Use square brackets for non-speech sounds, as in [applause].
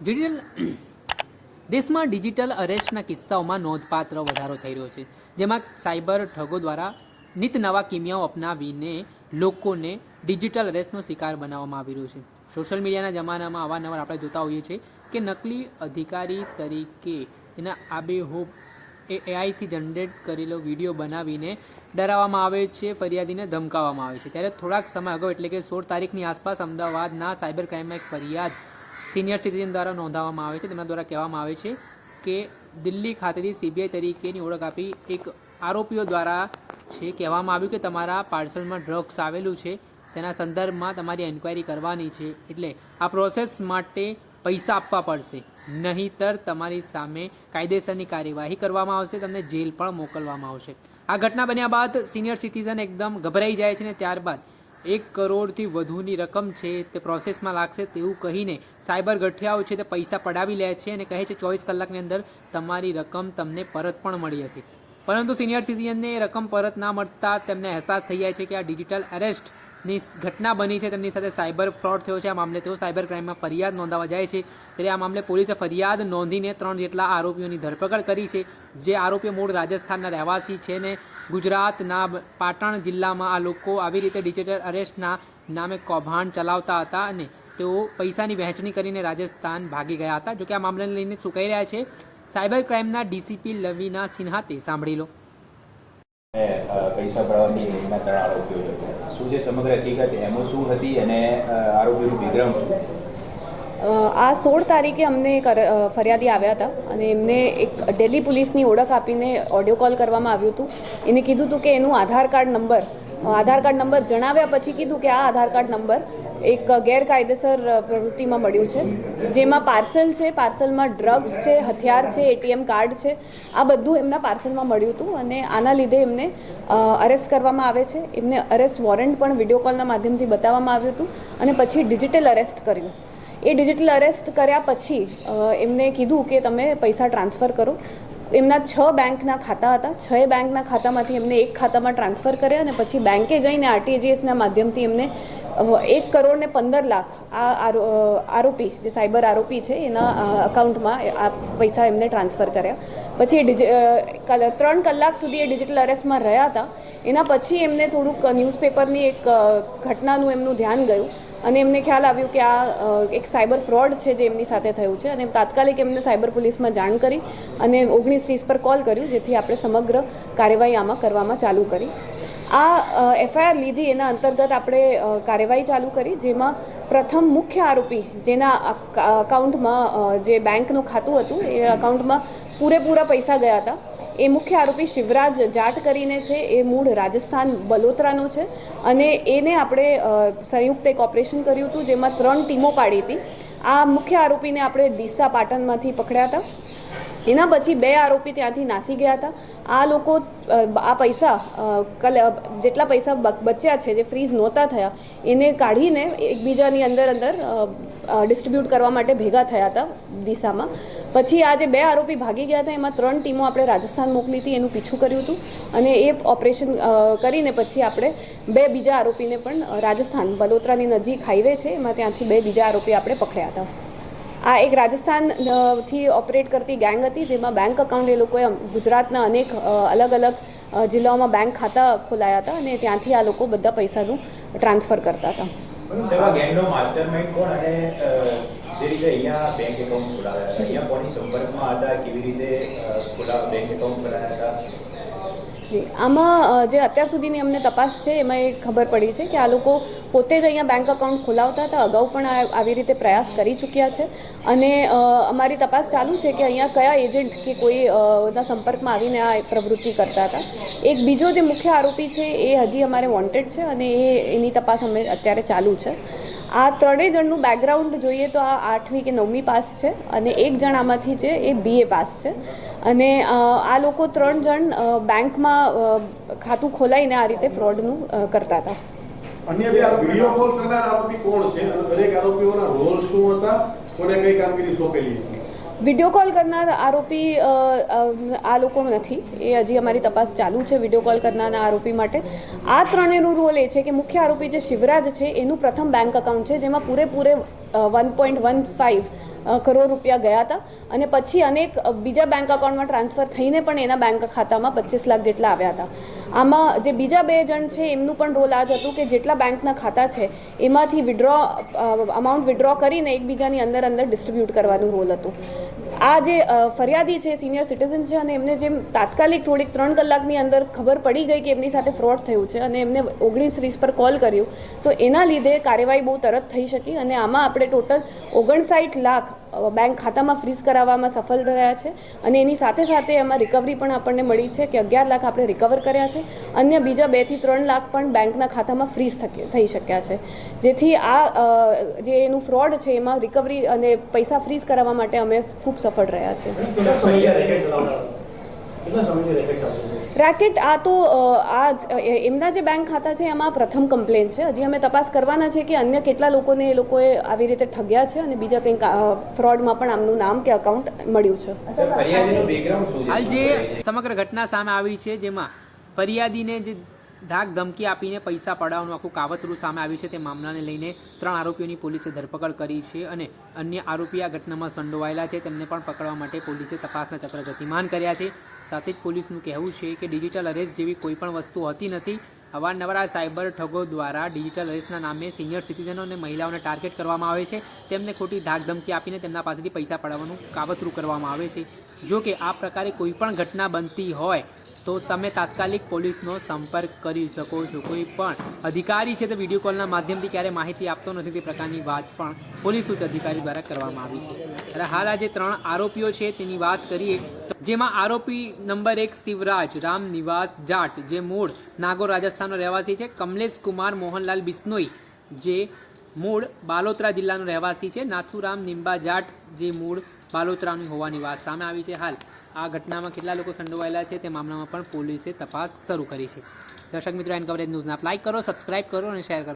Digital [clears throat] દેશમાં digital અરેસ્ટના કિસ્સાઓમાં નોંધપાત્ર વધારો થઈ રહ્યો છે, જેમાં સાયબર ઠગો દ્વારા નિત નવા કિમિયાઓ અપનાવીને લોકોને ડિજિટલ અરેસ્ટનો શિકાર બનાવવામાં આવી રહ્યો છે. સોશિયલ મીડિયાના જમાનામાં અવારનવાર આપણે જોતા હોઈએ છીએ કે નકલી અધિકારી તરીકે એના આબેહૂબ એ એઆઈથી જનરેટ કરેલો વીડિયો બનાવીને ડરાવવામાં આવે છે, ફરિયાદીને ધમકાવવામાં આવે છે. ત્યારે થોડાક સમય અગાઉ એટલે કે સોળ તારીખની આસપાસ અમદાવાદના સાયબર ક્રાઇમમાં એક ફરિયાદ સિનિયર સિટીઝન દ્વારા નોંધાવવામાં આવે છે. તેમના દ્વારા કહેવામાં આવે છે કે દિલ્હી ખાતેથી સીબીઆઈ તરીકેની ઓળખ આપી એક આરોપીઓ દ્વારા છે કહેવામાં આવ્યું કે તમારા પાર્સલમાં ડ્રગ્સ આવેલું છે. તેના સંદર્ભમાં તમારી એન્ક્વાયરી કરવાની છે. એટલે આ પ્રોસેસ માટે પૈસા આપવા પડશે. નહીંતર તમારી સામે કાયદેસરની કાર્યવાહી કરવામાં આવશે. તમને જેલ પણ મોકલવામાં આવશે. આ ઘટના બન્યા બાદ સિનિયર સિટીઝન એકદમ ગભરાઈ જાય છે ને ત્યારબાદ એક કરોડથી વધુની રકમ છે, તે પ્રોસેસમાં લાગશે તેવું કહીને સાયબર ગઠિયાઓ છે તે પૈસા પડાવી લે છે અને કહે છે ચોવીસ કલાકની અંદર તમારી રકમ તમને પરત પણ મળી હશે પરંતુ સિનિયર સિટીઝનને રકમ પરત ના મળતા તેમને અહેસાસ થઈ જાય છે કે આ ડિજિટલ અરેસ્ટની ઘટના બની છે. તેમની સાથે સાયબર ફ્રોડ થયો છે. આ મામલે તેઓ સાયબર ક્રાઇમમાં ફરિયાદ નોંધાવા જાય છે. ત્યારે આ મામલે પોલીસે ફરિયાદ નોંધીને ત્રણ જેટલા આરોપીઓની ધરપકડ કરી છે. જે આરોપીઓ મૂળ રાજસ્થાનના રહેવાસી છે ને ગુજરાતના પાટણ જિલ્લામાં આ લોકો આવી રીતે ડિજિટલ અરેસ્ટના નામે કૌભાંડ ચલાવતા હતા અને તેઓ પૈસાની વહેંચણી કરીને રાજસ્થાન ભાગી ગયા હતા. જોકે આ મામલાને લઈને કહી રહ્યા છે? સાયબર ક્રાઇમના ડીસીપી લવિના સિન્હા તે સાંભળી લો. પૈસા ભરવાની એમના ત્રણ આરોપીઓ છે. શું છે સમગ્ર હકીકત? એમો શું હતી અને આરોપીનું બેકગ્રાઉન્ડ શું? આ સોળ તારીખે અમને ફરિયાદી આવ્યા હતા અને એમને એક દિલ્હી પોલીસની ઓળખ આપીને ઓડિયો કોલ કરવામાં આવ્યું હતું. એને કીધું હતું કે એનું Aadhaar card number Aadhaar card number જણાવ્યા પછી કીધું કે આ આધાર કાર્ડ નંબર એક ગેરકાયદેસર પ્રવૃત્તિમાં મળ્યું છે. જેમાં પાર્સલ છે, પાર્સલમાં ડ્રગ્સ છે, હથિયાર છે, એટીએમ કાર્ડ છે, આ બધું એમના પાર્સલમાં મળ્યું હતું અને આના લીધે એમને અરેસ્ટ કરવામાં આવે છે. એમને અરેસ્ટ વોરંટ પણ વીડિયો કોલના માધ્યમથી બતાવવામાં આવ્યું હતું અને પછી ડિજિટલ અરેસ્ટ કર્યું. એ ડિજિટલ અરેસ્ટ કર્યા પછી એમને કીધું કે તમે પૈસા ટ્રાન્સફર કરો. એમના છ બેંકના ખાતા હતા. છ બેંકના ખાતામાંથી એમને એક ખાતામાં ટ્રાન્સફર કર્યા અને પછી બેંકે જઈને આરટીજીએસના માધ્યમથી એમને એક કરોડ ને પંદર લાખ આ આરો- આરોપી, જે સાયબર આરોપી છે, એના અકાઉન્ટમાં આ પૈસા એમને ટ્રાન્સફર કર્યા. પછી ત્રણ કલાક સુધી એ ડિજિટલ અરેસ્ટમાં રહ્યા હતા. એના પછી એમને થોડુંક ન્યૂઝપેપરની એક ઘટનાનું એમનું ધ્યાન ગયું. અને એમને ખ્યાલ આવ્યું કે આ એક સાયબર ફ્રોડ છે જે એમની સાથે થયું છે અને તાત્કાલિક એમને સાયબર પોલીસમાં જાણ કરી અને ઓગણીસ વીસ પર કોલ કર્યું જેથી આપણે સમગ્ર કાર્યવાહી આમાં કરવામાં ચાલુ કરી. આ એફઆઈઆર લીધી એના અંતર્ગત આપણે કાર્યવાહી ચાલુ કરી જેમાં પ્રથમ મુખ્ય આરોપી જેના અક- અકાઉન્ટમાં જે બેંકનું ખાતું હતું એ અકાઉન્ટમાં પૂરેપૂરા પૈસા ગયા હતા. એ મુખ્ય આરોપી શિવરાજ જાટ કરીને છે. એ મૂળ રાજસ્થાન બલોતરાનો છે. અને એને આપણે સંયુક્ત એક ઓપરેશન કર્યું હતું, જેમાં ત્રણ ટીમો પાડી હતી. આ મુખ્ય આરોપીને આપણે ડીસા પાટણમાંથી પકડ્યા હતા. એના પછી બે આરોપી ત્યાંથી નાસી ગયા હતા. આ લોકો આ પૈસા જેટલા પૈસા બચ્યા છે, જે ફ્રીઝ નહોતા થયા, એને કાઢીને એકબીજાની અંદર અંદર ડિસ્ટ્રીબ્યુટ કરવા માટે ભેગા થયા હતા દિશામાં પછી આ જે બે આરોપી ભાગી ગયા હતા. એમાં ત્રણ ટીમો આપણે રાજસ્થાન મોકલી હતી, એનું પીછું કર્યું હતું. અને એ ઓપરેશન કરીને પછી આપણે બે બીજા આરોપીને પણ રાજસ્થાન બલોતરાની નજીક હાઈવે છે. એમાં ત્યાંથી બે બીજા આરોપી આપણે પકડ્યા હતા. આ એક રાજસ્થાનથી ઓપરેટ કરતી ગેંગ હતી, જેમાં બેંક અકાઉન્ટ એ લોકોએ ગુજરાતના અનેક અલગ અલગ જિલ્લાઓમાં બેંક ખાતા ખોલાયા હતા અને ત્યાંથી આ લોકો બધા પૈસાનું ટ્રાન્સફર કરતા હતા. જે અહીંયા બેંક એકાઉન્ટ ખોલાવ્યા હતા. અહીંયા કોની સંપર્કમાં હતા? કેવી રીતે ખોલા બેંક એકાઉન્ટ ખોલાયા હતા? જી. આમાં જે અત્યાર સુધીની અમને તપાસ છે, એમાં એ ખબર પડી છે કે આ લોકો પોતે જ અહીંયા બેંક અકાઉન્ટ ખોલાવતા હતા. અગાઉ પણ આવી રીતે પ્રયાસ કરી ચૂક્યા છે. અને અમારી તપાસ ચાલુ છે કે અહીંયા કયા એજન્ટ કે કોઈ ના સંપર્કમાં આવીને આ પ્રવૃત્તિ કરતા હતા. એક બીજો જે મુખ્ય આરોપી છે, એ હજી અમારે વોન્ટેડ છે અને એ, એની તપાસ અમે અત્યારે ચાલુ છે. આ ત્રણેય જણનું બેકગ્રાઉન્ડ જોઈએ તો આ આઠમી કે નવમી પાસ છે અને એક જણ આમાંથી છે એ બીએ પાસ છે. અને આ લોકો ત્રણ જણ બેંકમાં ખાતું ખોલાઈને આ રીતે ફ્રોડનું કરતા હતા. કોણ છે? દરેક આરોપીઓના રોલ શું હતા? કોને કઈ કામગીરી સોંપેલી વીડિયો કોલ કરનાર આરોપી આ લોકો નથી. એ હજી અમારી તપાસ ચાલુ છે વીડિયો કોલ કરનારના આરોપી માટે. આ ત્રણેયનો રોલ એ છે કે મુખ્ય આરોપી જે શિવરાજ છે, એનું પ્રથમ બેંક અકાઉન્ટ છે, જેમાં પૂરેપૂરે one point one five crore રૂપિયા ગયા હતા. અને પછી અનેક બીજા બેંક અકાઉન્ટમાં ટ્રાન્સફર થઈને પણ એના બેંક ખાતામાં પચીસ લાખ જેટલા આવ્યા હતા. આમાં જે બીજા બે જણ છે, એમનું પણ રોલ આ જ હતું કે જેટલા બેંકના ખાતા છે, એમાંથી વિડ્રો અમાઉન્ટ વિડ્રો કરીને એકબીજાની અંદર અંદર ડિસ્ટ્રીબ્યુટ કરવાનું રોલ હતું. આ જે ફરિયાદી છે સિનિયર સિટીઝન છે અને એમને જેમ તાત્કાલિક થોડીક ત્રણ કલાકની અંદર ખબર પડી ગઈ કે એમની સાથે ફ્રોડ થયું છે અને એમને ઓગણીસ વીસ પર કોલ કર્યું, તો એના લીધે કાર્યવાહી બહુ તરત થઈ શકી અને આમાં આપણે ટોટલ ઓગણસાઠ લાખ બેંક ખાતામાં ફ્રીઝ કરાવવામાં સફળ રહ્યા છે. અને એની સાથે સાથે એમાં રિકવરી પણ આપણને મળી છે કે અગિયાર લાખ આપણે રિકવર કર્યા છે. અન્ય બીજા બેથી ત્રણ લાખ પણ બેંકના ખાતામાં ફ્રીઝ થઈ શક્યા છે. જેથી આ જે એનું ફ્રોડ છે, એમાં રિકવરી અને પૈસા ફ્રીઝ કરાવવા માટે અમે ખૂબ સફળ રહ્યા છે. રેકેટ આ તો આ જ- એમના જે બેંક ખાતા છે એમાં પ્રથમ કમ્પ્લેન છે. હજી અમે તપાસ કરવાના છે કે અન્ય કેટલા લોકોને એ લોકોએ આવી રીતે ઠગ્યા છે અને બીજા કંઈક ફ્રોડમાં પણ આમનું નામ કે અકાઉન્ટ મળ્યું છે? હાલ જે સમગ્ર ઘટના સામે આવી છે જેમાં ફરિયાદીને જે ધાક ધમકી આપીને પૈસા પડાવવાનું આખું કાવતરું સામે આવ્યું છે. તે મામલાને લઈને ત્રણ આરોપીઓની પોલીસે ધરપકડ કરી છે અને અન્ય આરોપી આ ઘટનામાં સંડોવાયેલા છે. તેમને પણ પકડવા માટે પોલીસે તપાસના ચક્ર ગતિમાન કર્યા છે. સાથે જ પોલીસનું કહેવું છે કે ડિજિટલ અરેસ્ટ જેવી કોઈપણ વસ્તુ હોતી નથી. અવારનવાર સાયબર ઠગો દ્વારા ડિજિટલ અરેસ્ટના નામે સિનિયર સિટીઝનો અને મહિલાઓને ટાર્ગેટ કરવામાં આવે છે. તેમને ખોટી ધાક ધમકી આપીને તેમના પાસેથી પૈસા પડાવવાનું કાવતરું કરવામાં આવે છે. જો કે આ પ્રકારે કોઈપણ ઘટના બનતી હોય તો તમે તાત્કાલિક પોલીસનો સંપર્ક કરી શકો છો. કોઈ પણ અધિકારી છે તે વીડિયો કોલના માધ્યમથી ક્યારે માહિતી આપતો નથી. તે પ્રકારની વાત પણ પોલીસ ઉચ્ચ અધિકારી દ્વારા કરવામાં આવી છે. અને હાલ આ જે ત્રણ આરોપીઓ છે તેની વાત કરીએ જેમાં આરોપી નંબર એક શિવરાજ, રામ નિવાસ જાટ, જે મૂળ નાગોર રાજસ્થાનનો રહેવાસી છે, કમલેશ કુમાર મોહનલાલ બિસ્નોઈ, જે મૂળ બાલોતરા જિલ્લાનો રહેવાસી છે, નાથુરામ નિંબા જાટ, જે મૂળ બાલોતરાની હોવાની વાત સામે આવી છે. હાલ આ ઘટનામાં કેટલા લોકો સંડોવાયેલા છે તે મામલામાં પણ પોલીસે તપાસ શરૂ કરી છે. દર્શક મિત્રો, એન કવરેજ ન્યૂઝને આપ લાઇક કરો, સબસ્ક્રાઇબ કરો અને શેર કરો.